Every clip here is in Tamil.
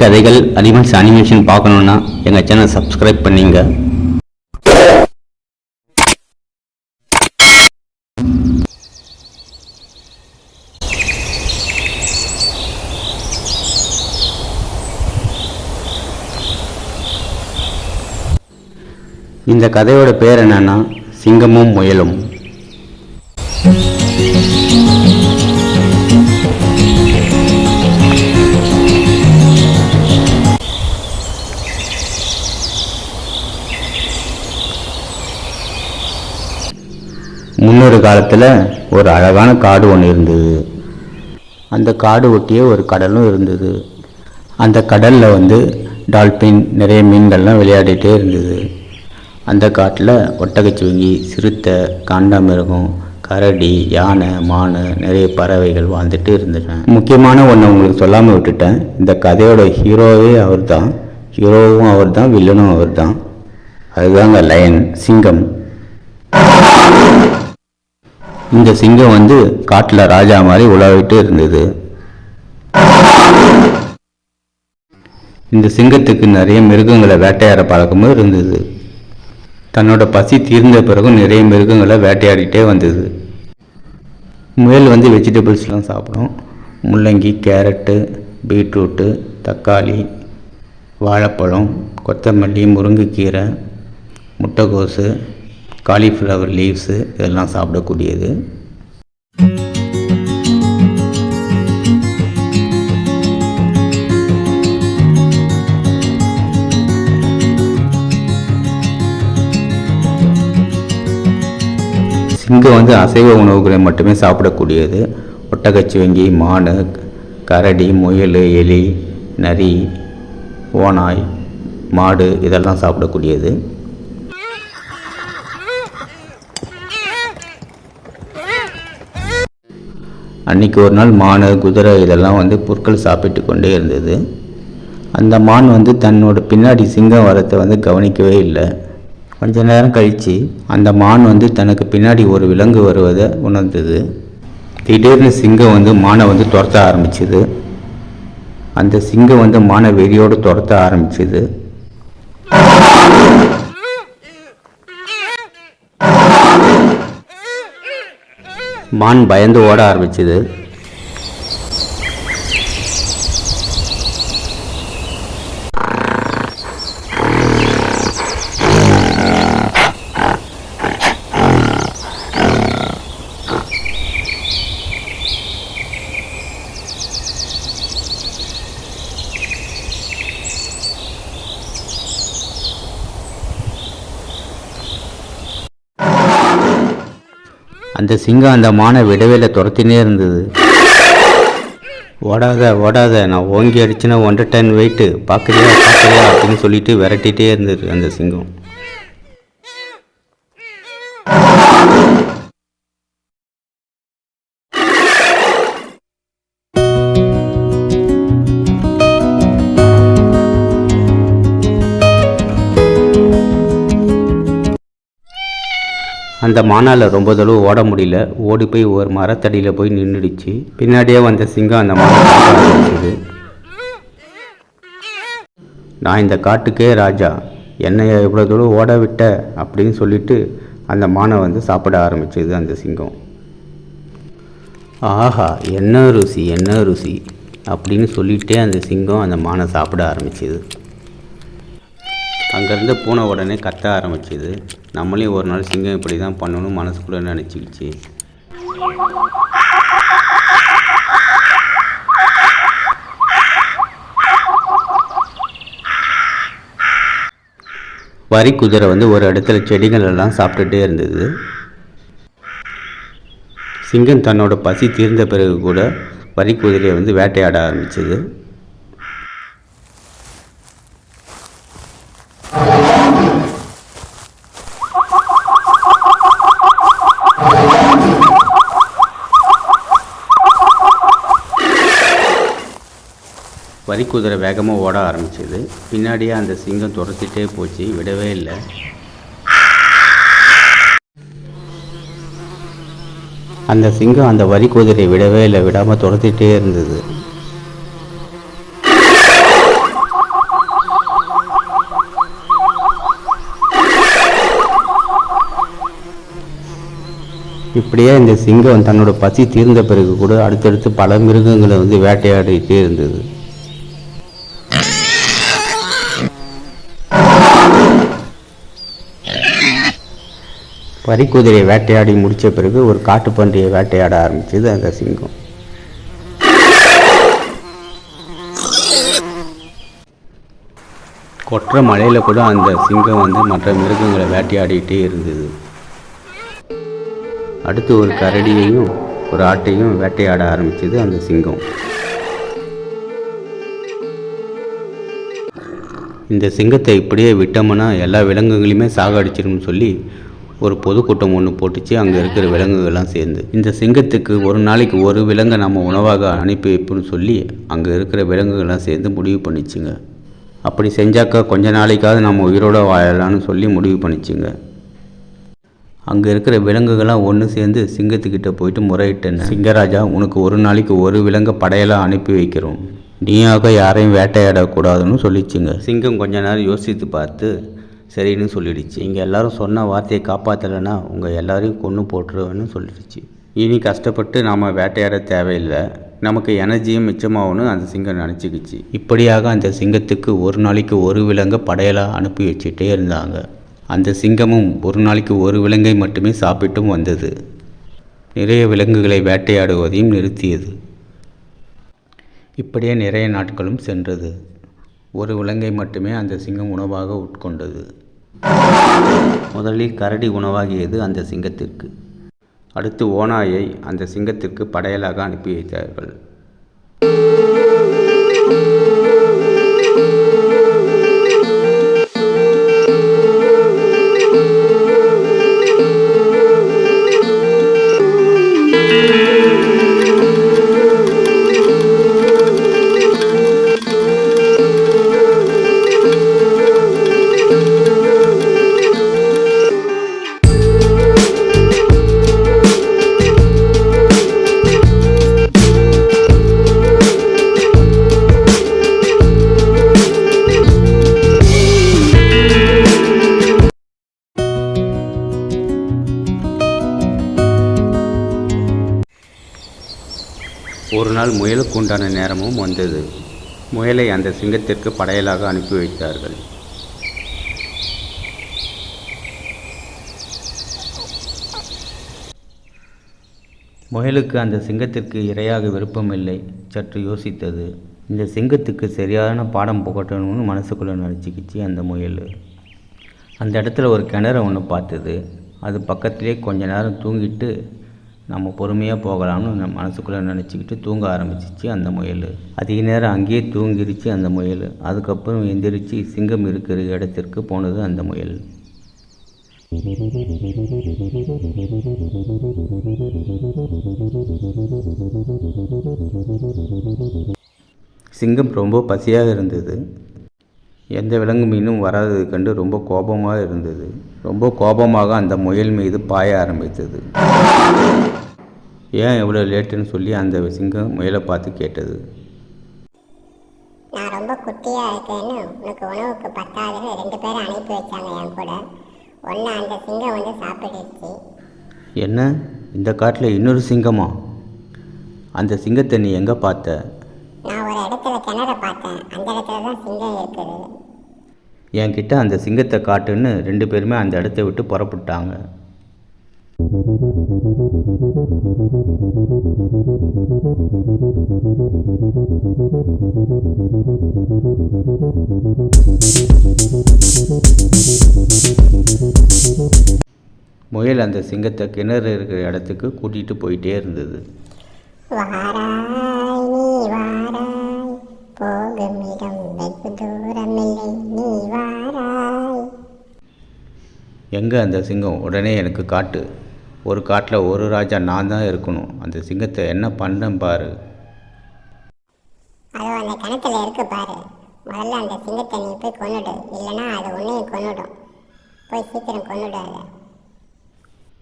கதைகள் அனிமல்ஸ் அனிமேஷன் பார்க்கணுன்னா எங்கள் சேனல் சப்ஸ்கிரைப் பண்ணிங்க. இந்த கதையோட பேர் என்னன்னா சிங்கமும் முயலும். முன்னொரு காலத்தில் ஒரு அழகான காடு ஒன்று இருந்தது. அந்த காடு ஒட்டியே ஒரு கடலும் இருந்தது. அந்த கடலில் வந்து டால்பின் நிறைய மீன்கள்லாம் விளையாடிட்டே இருந்தது. அந்த காட்டில் ஒட்டகச்சிவங்கி சிறுத்தை காண்டாமிருகம் கரடி யானை மான் நிறைய பறவைகள் வாழ்ந்துட்டு இருந்துட்டேன் முக்கியமான ஒன்று உங்களுக்கு சொல்லாமல் விட்டுட்டேன். இந்த கதையோட ஹீரோவே அவர் தான் ஹீரோவும் அவர் தான் வில்லனும் அவர் தான் அதுதாங்க லயன் சிங்கம். இந்த சிங்கம் வந்து காட்டில் ராஜா மாதிரி உலாவிட்டு இருந்தது. இந்த சிங்கத்துக்கு நிறைய மிருகங்களை வேட்டையாட பழக்கமும் இருந்தது. தன்னோட பசி தீர்ந்த பிறகும் நிறைய மிருகங்களை வேட்டையாடிட்டே வந்தது. முயல் வந்து வெஜிடபிள்ஸ்லாம் சாப்பிடும். முள்ளங்கி கேரட்டு பீட்ரூட்டு தக்காளி வாழைப்பழம் கொத்தமல்லி முருங்கைக்கீரை முட்டைக்கோசு காலிஃப்ளவர் லீவ்ஸு இதெல்லாம் சாப்பிடக்கூடியது. சிங்கம் வந்து அசைவ உணவுகளை மட்டுமே சாப்பிடக்கூடியது. ஒட்டகச்சிவங்கி மான் கரடி முயல் எலி நரி ஓநாய் மாடு இதெல்லாம் சாப்பிடக்கூடியது. அன்னைக்கு ஒரு நாள் மான் குதிரை இதெல்லாம் வந்து புற்கள் சாப்பிட்டு கொண்டே இருந்தது. அந்த மான் வந்து தன்னோட பின்னாடி சிங்கம் வரத்தை வந்து கவனிக்கவே இல்லை. கொஞ்ச நேரம் கழித்து அந்த மான் வந்து தனக்கு பின்னாடி ஒரு விலங்கு வருவதை உணர்ந்தது. திடீர்னு சிங்கம் வந்து மானை வந்து துரத்த ஆரம்பிச்சுது. அந்த சிங்கம் வந்து மானை வெறியோடு துரத்த ஆரம்பிச்சுது. மான் பயந்து ஓட ஆரம்பிச்சுது. அந்த சிங்கம் அந்த மானை விடவேல துரத்தினே இருந்தது. ஓடாத ஓடாத நான் ஓங்கி அடிச்சுன்னா ஒன்றரை டன் வெயிட்டு பார்க்குறியா பார்க்குறியா அப்படின்னு சொல்லிட்டு விரட்டிகிட்டே இருந்தது அந்த சிங்கம். அந்த மானால ரொம்ப தளவு ஓட முடியல. ஓடி போய் ஒரு மரத்தடியில் போய் நின்றுடுச்சு பின்னாடியே வந்த சிங்கம் அந்த மானை ஆரம்பிச்சது நான் இந்த காட்டுக்கே ராஜா. என்னை இவ்வளோ தூரம் ஓட விட்ட அப்படின்னு சொல்லிட்டு அந்த மானை வந்து சாப்பிட ஆரம்பிச்சது அந்த சிங்கம். ஆஹா என்ன ருசி என்ன ருசி அப்படின்னு சொல்லிட்டே அந்த சிங்கம் அந்த மானை சாப்பிட ஆரம்பிச்சது. அங்கேருந்து பூனை உடனே கத்த ஆரம்பிச்சுது. நம்மளையும் ஒரு நாள் சிங்கம் இப்படி தான் பண்ணணும் மனசுக்குள்ளே நினச்சிக்கிச்சு? வரி குதிரை வந்து ஒரு இடத்துல செடிகள் எல்லாம் சாப்பிட்டுட்டே இருந்தது. சிங்கம் தன்னோட பசி தீர்ந்த பிறகு கூட வரி குதிரையை வந்து வேட்டையாட ஆரம்பிச்சது. வரி குதிரை வேகமாக ஓட ஆரம்பிச்சது. பின்னாடியே அந்த சிங்கம் துரத்திட்டே போச்சு. விடவே இல்லை. அந்த சிங்கம் அந்த வரி குதிரை விடவே இல்லை. விடாமல் துரத்திட்டே இருந்தது. இப்படியே இந்த சிங்கம் தன்னோட பசி தீர்ந்த பிறகு கூட அடுத்தடுத்து பல மிருகங்களை வந்து வேட்டையாடிட்டே இருந்தது. பறிக்குதிரையை வேட்டையாடி முடித்த பிறகு ஒரு காட்டுப்பன்றியை வேட்டையாட ஆரம்பிச்சது அந்த சிங்கம். கொற்ற மலையில் கூட அந்த சிங்கம் வந்து மற்ற மிருகங்களை வேட்டையாடிக்கிட்டே இருந்தது. அடுத்து ஒரு கரடியையும் ஒரு ஆட்டையும் வேட்டையாட ஆரம்பிச்சது அந்த சிங்கம். இந்த சிங்கத்தை இப்படியே விட்டோம்னா எல்லா விலங்குகளையுமே சாகடிச்சிரும்னு சொல்லி ஒரு பொதுக்கூட்டம் ஒன்று போட்டுச்சு. அங்கே இருக்கிற விலங்குகள்லாம் சேர்ந்து. இந்த சிங்கத்துக்கு ஒரு நாளைக்கு ஒரு விலங்கை நம்ம உணவாக அனுப்பி வைப்போம்னு சொல்லி அங்கே இருக்கிற விலங்குகள்லாம் சேர்ந்து முடிவு பண்ணிச்சுங்க. அப்படி செஞ்சாக்கா கொஞ்ச நாளைக்காவது நம்ம உயிரோட வாழலாம்னு சொல்லி முடிவு பண்ணிச்சுங்க. அங்கே இருக்கிற விலங்குகள்லாம் ஒன்று சேர்ந்து சிங்கத்துக்கிட்ட போயிட்டு முறையிட்டேன் சிங்கராஜா உனக்கு ஒரு நாளைக்கு ஒரு விலங்கை படையெல்லாம் அனுப்பி வைக்கிறோம். நீயாக யாரையும் வேட்டையாடக்கூடாதுன்னு சொல்லிச்சுங்க. சிங்கம் கொஞ்ச நேரம் யோசித்து பார்த்து சரின்னு சொல்லிடுச்சு. இங்கே எல்லாரும் சொன்ன வார்த்தையை காப்பாற்றலைன்னா உங்கள் எல்லாரையும் கொன்று போட்டுருவேன்னு சொல்லிடுச்சு. இனி கஷ்டப்பட்டு நாம் வேட்டையாட தேவையில்லை. நமக்கு எனர்ஜியும் மிச்சமாகும்னு அந்த சிங்கம் நினச்சிக்கிச்சு. இப்படியாக அந்த சிங்கத்துக்கு ஒரு நாளைக்கு ஒரு விலங்கை படையலாக அனுப்பி வச்சுட்டே இருந்தாங்க. அந்த சிங்கமும் ஒரு நாளைக்கு ஒரு விலங்கை மட்டுமே சாப்பிட்டும் வந்தது. நிறைய விலங்குகளை வேட்டையாடுவதையும் நிறுத்தியது. இப்படியே நிறைய நாட்களும் சென்றது. ஒரு விலங்கை மட்டுமே அந்த சிங்கம் உணவாக உட்கொண்டது. முதலில் கரடி உணவாகியது அந்த சிங்கத்திற்கு. அடுத்து ஓநாயை அந்த சிங்கத்திற்கு படையலாக அனுப்பி வைத்தார்கள். ஆனால் முயலுக்கு உண்டான நேரமும் வந்தது. முயலை அந்த சிங்கத்திற்கு படையலாக அனுப்பி வைத்தார்கள். முயலுக்கு அந்த சிங்கத்திற்கு இரையாக விருப்பமில்லை சற்று யோசித்தது. இந்த சிங்கத்துக்கு சரியான பாடம் புகட்டணும்னு மனசுக்குள்ளே நினச்சிக்கிச்சு அந்த முயல். அந்த இடத்துல ஒரு கிணறு ஒன்று பார்த்தது. அது பக்கத்திலே கொஞ்ச நேரம் தூங்கிட்டு நம்ம பொறுமையாக போகலாம்னு நம்ம மனசுக்குள்ளே நினச்சிக்கிட்டு தூங்க ஆரம்பிச்சிச்சு அந்த முயல். அதிக நேரம் அங்கேயே தூங்கிருச்சு அந்த முயல். அதுக்கப்புறம் எந்திரிச்சு சிங்கம் இருக்கிற இடத்திற்கு போனது அந்த முயல். சிங்கம் ரொம்ப பசியாக இருந்தது. எந்த விலங்கு மீனும் வராதது கண்டு ரொம்ப கோபமாக இருந்தது. ரொம்ப கோபமாக அந்த முயல் மீது பாய ஆரம்பித்தது. ஏன் எவ்வளோ லேட்டுன்னு சொல்லி அந்த சிங்கம் முயலை பார்த்து கேட்டது. நான் ரொம்ப குட்டியா இருக்கேன்னு உனக்கு உணவுக்கு பத்தாதுன்னு ரெண்டு பேரும் அனுப்பி வச்சாங்க என் கூட. ஒன்று அந்த சிங்கம் வந்து சாப்பிட்டுச்சு என்ன? இந்த காட்டில் இன்னொரு சிங்கமா? அந்த சிங்கத்தை நீ எங்கே பார்த்த? நான் ஒரு இடத்துல கிணற பார்த்தேன். அந்த இடத்துல தான் சிங்கம் இருக்குது. என்கிட்ட அந்த சிங்கத்தை காட்டுன்னு ரெண்டு பேருமே அந்த இடத்த விட்டு புறப்பட்டாங்க. முயல் அந்த சிங்கத்தை கிணறு இருக்கிற இடத்துக்கு கூட்டிகிட்டு போயிட்டே இருந்தது. வாராய் போகும் இடம் வெகு தூரமில்லை நீ வாராய். எங்கே அந்த சிங்கம்? உடனே எனக்கு காட்டு. ஒரு காட்டில் ஒரு ராஜா நான் தான் இருக்கணும். அந்த சிங்கத்தை என்ன பண்ணேன் பாரு. அதோ அந்த கிணத்துல இருக்கு பாரு. முதல்ல அந்த சிங்கத்தை நீ போய் கொன்னுடு. இல்லைன்னா அது உன்னையும் கொன்னுடும். போய் சீக்கிரம் கொன்னுடு அதை.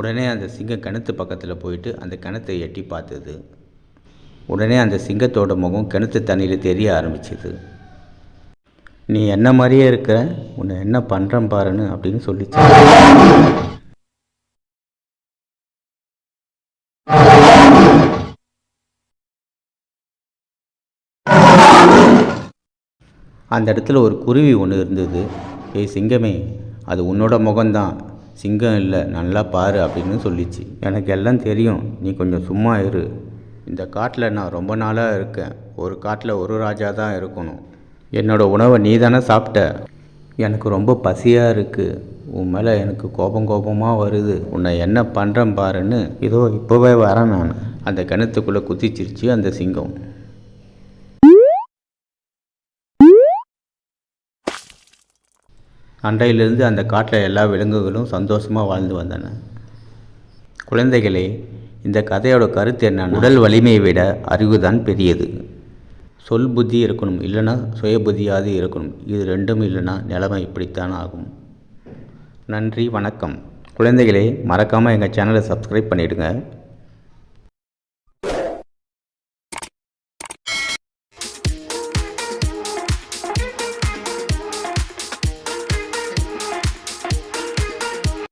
உடனே அந்த சிங்கம் கிணத்து பக்கத்தில் போயிட்டு அந்த கிணத்தை எட்டி பார்த்தது. உடனே அந்த சிங்கத்தோட முகம் கிணத்து தண்ணியில் தெரிய ஆரம்பிச்சிது. நீ என்ன மாதிரியே இருக்கிற? உன்னை என்ன பண்ணுறேன் பாருன்னு அப்படின்னு சொல்லிச்சு. அந்த இடத்துல ஒரு குருவி ஒன்று இருந்தது. ஏய் சிங்கமே அது உன்னோட முகம்தான். சிங்கம் இல்லை நல்லா பாரு அப்படின்னு சொல்லிச்சு. எனக்கு எல்லாம் தெரியும். நீ கொஞ்சம் சும்மா இரு. இந்த காட்டில் நான் ரொம்ப நாளாக இருக்கேன். ஒரு காட்டில் ஒரு ராஜா தான் இருக்கணும். என்னோடய உணவை நீ தானே சாப்பிட்ட? எனக்கு ரொம்ப பசியாக இருக்குது உன் மேலே எனக்கு கோபம் கோபமாக வருது. உன்னை என்ன பண்ணுறேன் பாருன்னு இதோ இப்போவே வரேன் நான். அந்த கிணத்துக்குள்ளே குதிச்சிருச்சு அந்த சிங்கம். அன்றையிலிருந்து அந்த காட்டில் எல்லா விலங்குகளும் சந்தோஷமாக வாழ்ந்து வந்தன. குழந்தைகளே இந்த கதையோட கருத்து என்னன்னா உடல் வலிமையை விட அறிவுதான் பெரியது. சொல் புத்தி இருக்கணும் இல்லைன்னா சுய புத்தியாவது இருக்கணும். இது ரெண்டும் இல்லைன்னா நிலைமை இப்படித்தான் ஆகும். நன்றி வணக்கம். குழந்தைகளே மறக்காமல் எங்கள் சேனலை சப்ஸ்கிரைப் பண்ணிவிடுங்க